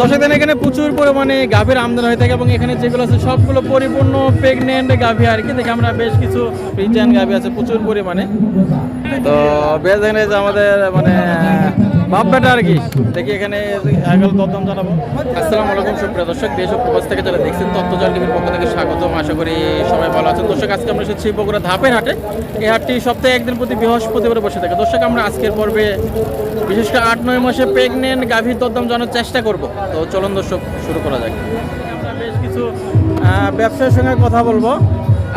দর্শক দেখেন এখানে প্রচুর পরিমাণে গাভীর আমদানি হয়ে থাকে এবং এখানে যেগুলো আছে সবগুলো পরিপূর্ণ প্রেগনেন্ট গাভী আর কি। দেখে আমরা বেশ কিছু ফ্রিজিয়ান গাভী আছে প্রচুর পরিমাণে। তো বেশ এখানে যে আমাদের মানে বাপ আর কি। দেখি এখানে দরদাম জানাব। আসসালামু আলাইকুম, সুপ্রিয় দর্শক, দেশ ও প্রবাস থেকে যারা দেখছেন টিভির পক্ষ থেকে স্বাগতম। আশা করি সবাই ভালো আছেন। দর্শক, আজকে আমরা এসেছি বগুড়া ধাপের হাটে। এই হাটটি সপ্তাহে একদিন প্রতি বৃহস্পতিবার বসে থাকে। দর্শক, আমরা আজকের পর্বে বিশেষ করে আট নয় মাসে প্রেগনেন্ট গাভীর দরদাম জানার চেষ্টা করব। তো চলুন দর্শক শুরু করা যাক। আমরা বেশ কিছু আহ, ব্যবসায়ীর সঙ্গে কথা বলব।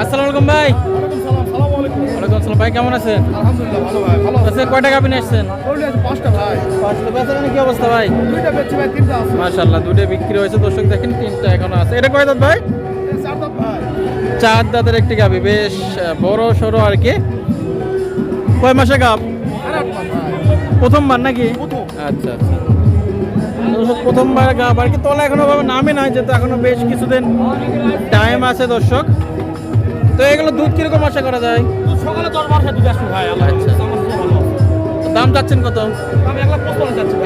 আসসালামু আলাইকুম ভাই। ওয়ালাইকুম আসসালাম ভাই কেমন আছেন? আচ্ছা এসছেন? পাঁচটা কি অবস্থা ভাই? বিক্রি হয়েছে দর্শক দেখেন তিনটা এখনও আছে। এটা কয় দাঁত ভাই? চার দাঁতের একটি গাভী বেশ বড় সরো আর কি। কয় মাসে গাভ প্রথমবার নাকি? আচ্ছা আচ্ছা। দর্শক প্রথমবার গাভ আর কি তলা এখনও ভাবে নামে নাই যেহেতু এখনও বেশ কিছুদিন টাইম আছে দর্শক। তো এগুলো দুধ কীরকম আশা করা যায়? সকালে দশ বারোশো দুধ আসবে ভাই আচ্ছা। দাম চাচ্ছেন কত?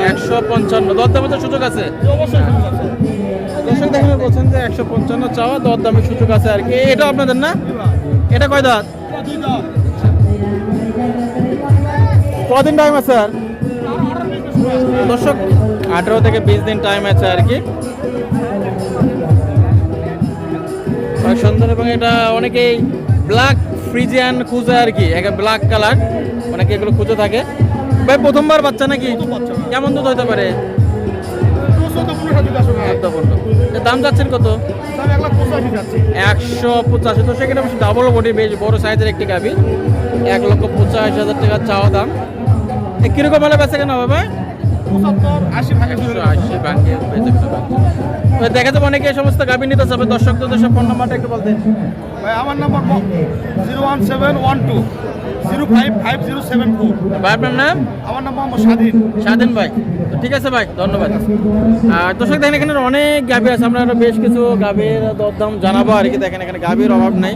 একশো পঞ্চান্ন। দরদামে তো সুযোগ আছে? দর্শক দেখেন বলছেন যে একশো পঞ্চান্ন চাওয়া দরদামের সুযোগ আছে আর কি। এটা আপনাদের না? এটা কয় দাঁত? দাম। কদিন টাইম আছে আর? দর্শক আঠেরো থেকে বিশ দিন টাইম আছে আর কি। সুন্দর এবং এটা অনেকেই ব্ল্যাক ফ্রিজিয়ান খুঁজে আর কি একটা ব্ল্যাক কালার অনেকে এগুলো খুঁজে থাকে। ভাই প্রথমবার বাচ্চা নাকি? কেমন দুধ হতে পারে? দাম যাচ্ছেন কত। একশো পঁচাশি। তো সেখানে ডাবল বডি বেশ বড় সাইজের একটি গাভি। এক লক্ষ পঁচাশি হাজার টাকা চাওয়া দাম। কীরকম হলে বেচা কেন হবে তো দেখা যাবে অনেকে এই সমস্ত গাভি নিতে যাবে দর্শকদের সব ফোন নাম্বারটা একটু বলতেন ভাই আমার number zero one seven one two zero five five zero seven four ভাই আপনার নাম? আমার নাম্বার আমার স্বাধীন। স্বাধীন ভাই। তো ঠিক আছে ভাই ধন্যবাদ। আর দর্শক দেখেন এখানে অনেক গাভি আছে আমরা আরও বেশ কিছু গাভির দরদাম জানাব আর কি দেখেন এখানে গাভির অভাব নাই।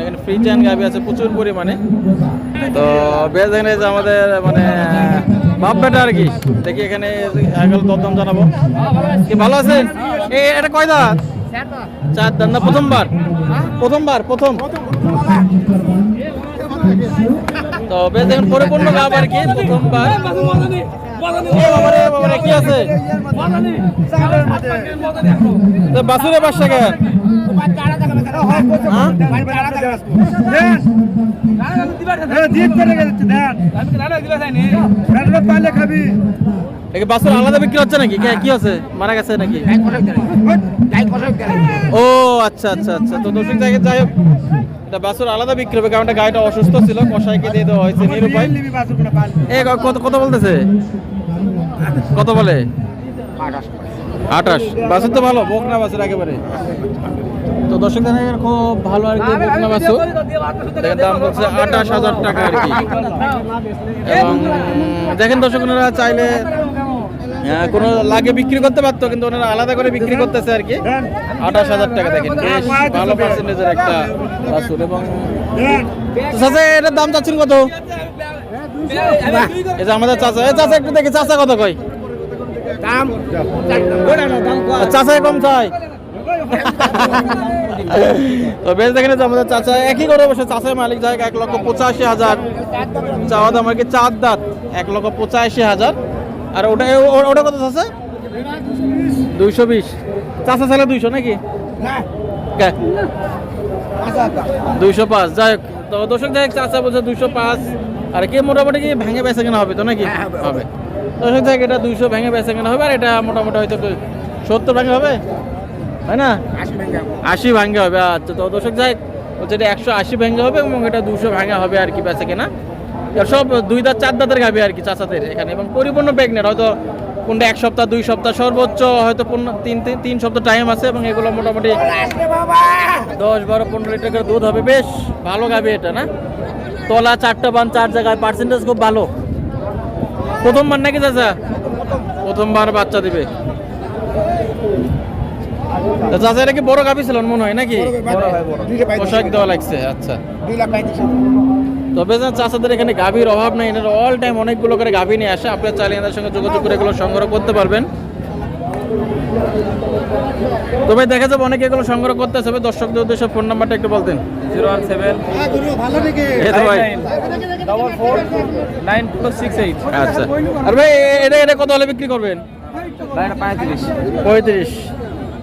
এখানে ফ্রি চ্যান গাভি আছে প্রচুর পরিমাণে। তো বেশ এখানে যে আমাদের মানে বাপ বেটা আর কি। দেখি এখানে দরদাম জানাব। কি ভালো আছেন? এটা কয় দাঁত? চার দাঁত না, প্রথমবার? প্রথমবার, প্রথম। তো বেশ দেখুন পরিপূর্ণ গাভ আর কি প্রথমবার। কি আছে? তো বাসুরে বাসা কেন হ্যাঁ? একে বাসুর আলাদা বিক্রি হচ্ছে নাকি? কি আছে? মারা গেছে নাকি? ও আচ্ছা আচ্ছা আচ্ছা। তো দর্শক জায়গায় যাই হোক। এটা বাসুর আলাদা বিক্রি হবে কারণ এটা গাড়িটা অসুস্থ ছিল কষাইকে দিয়ে দেওয়া হয়েছে নিরুপায় এ কত কত বলতেছে কত বলে আঠাশ বাসুর তো ভালো বকনা বাসুর একেবারে তো দর্শক দেখেন খুব ভালো আর কি বকনা দেখেন দাম বলছে আঠাশ হাজার টাকা আর কি এবং দেখেন দর্শক চাইলে হ্যাঁ, কোনো লাগে বিক্রি করতে পারতো কিন্তু ওনারা আলাদা করে বিক্রি করতেছে আর কি। আঠাশ হাজার টাকা দেখেন বেশ ভালো পার্সেন্টেজের একটা বাছুর এবং চাচা এটার দাম চাচ্ছেন কত? এই যে আমাদের চাচা এই চাচা একটু দেখি চাচা কত কই আর চাচা কম চাই তো বেশ দেখেন আমাদের চাচা একই করে বসে চাচাই মালিক যায় এক লক্ষ পঁচাশি হাজার। চাওয়া দাম আর কি চার দাঁত? এক লক্ষ পঁচাশি হাজার। আর ওটা ওটা কত চাচা? দুইশো বিশ। চাচা ছেলে দুইশো নাকি? কে? দুইশো পাঁচ। যাই হোক তো দর্শক যাই হোক চাচা বলছে দুইশো পাঁচ। আর কি মোটামুটি কি ভেঙে বেচা কেনা হবে তো নাকি? হবে দর্শক যাই এটা দুইশো ভেঙে বেচা কেনা হবে আর এটা মোটামুটি হয়তো সত্তর ভেঙে হবে। তাই না? আশি ভাঙ্গে হবে। আচ্ছা। তো দর্শক যাই বলছে এটা একশো আশি ভেঙে হবে এবং এটা দুশো ভাঙা হবে আর কি বেচা কেনা। সব দুই দাঁত চার দাঁতের গাবে আর কি চাচাদের এখানে। এবং পরিপূর্ণ প্রেগনেন্ট হয়তো কোনটা এক সপ্তাহ দুই সপ্তাহ সর্বোচ্চ হয়তো তিন তিন সপ্তাহ টাইম আছে এবং এগুলো মোটামুটি দশ বারো পনেরো লিটার করে দুধ হবে। বেশ ভালো গাবে এটা না? তলা চারটা বান চার জায়গায় পার্সেন্টেজ খুব ভালো। প্রথমবার নাকি চাচা? প্রথমবার বাচ্চা দিবে। চাচা এটা কি বড় গাভি ছিল মনে হয় নাকি? পোশাক দেওয়া লাগছে আচ্ছা। তবে যে চাষাদের এখানে গাভীর অভাব নেই। এনারা অল টাইম অনেকগুলো করে গাভী নিয়ে আসে। আপনারা চাইলে এনাদের সঙ্গে যোগাযোগ করে এগুলো সংগ্রহ করতে পারবেন। তবে দেখা যাবে অনেকে এগুলো সংগ্রহ করতে হবে দর্শকদের উদ্দেশ্যে ফোন নাম্বারটা একটু বলতেন। জিরো ওয়ান সেভেন এই তো double four nine six eight. আচ্ছা। আর ভাই এ- এটা এটা কত হলে বিক্রি করবেন? পঁয়ত্রিশ। পঁয়ত্রিশ।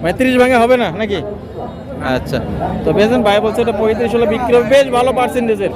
মানে তিরিশ ভাঙে হবে না নাকি? আচ্ছা। তো বেশ ভাই বলছে এটা পঁয়ত্রিশ হলে বিক্রি হবে। বেশ ভালো পার্সেন্টেজের